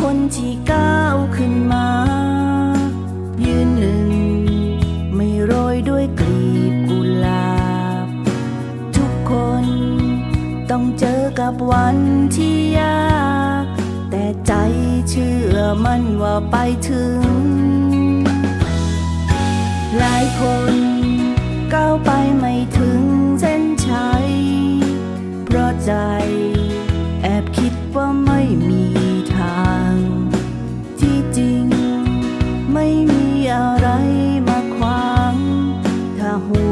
คนที่ก้าวขึ้นมา ยืนหนึ่ง ไม่โรยด้วยกลีบกุหลาบ ทุกคนต้องเจอกับวันที่ยาก แต่ใจเชื่อมันว่าไปถึง หลายคน ถ้า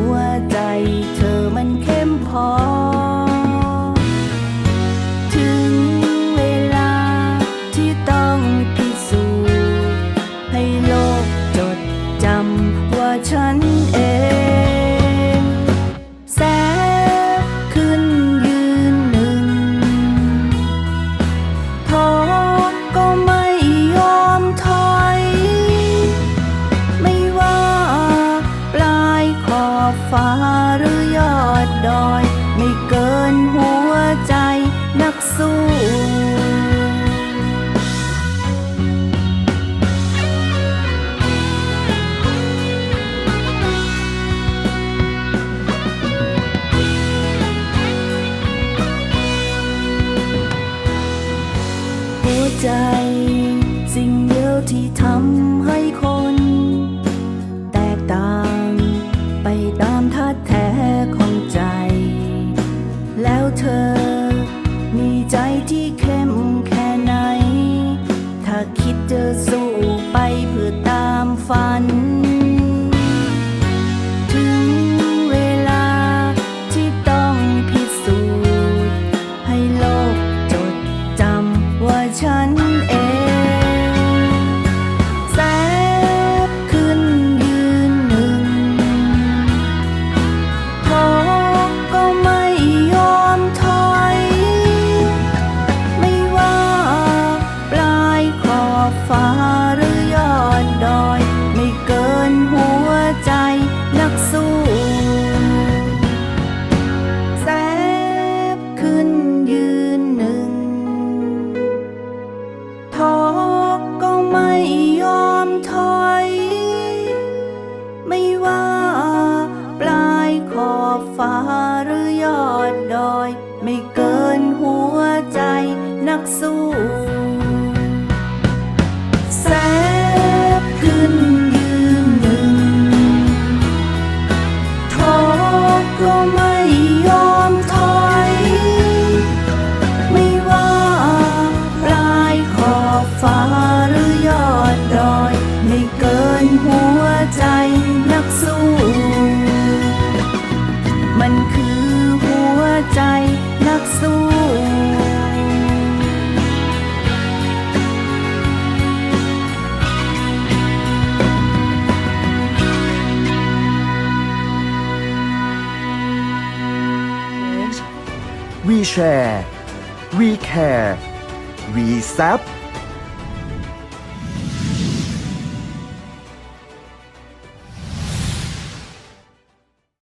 ใจ สิ่งเดียวที่ทำ ฝัน ไม่เกินหัวใจนักสู้แสบขึ้นยืนหนึ่งท้อก็ไม่ยอมถอย ไม่ว่าปลายขอบฟ้าหรือยอดดอย ไม่เกินหัวใจนักสู้ มันคือ ใจนักสู้วีแชร์วีแคร์วีแซ p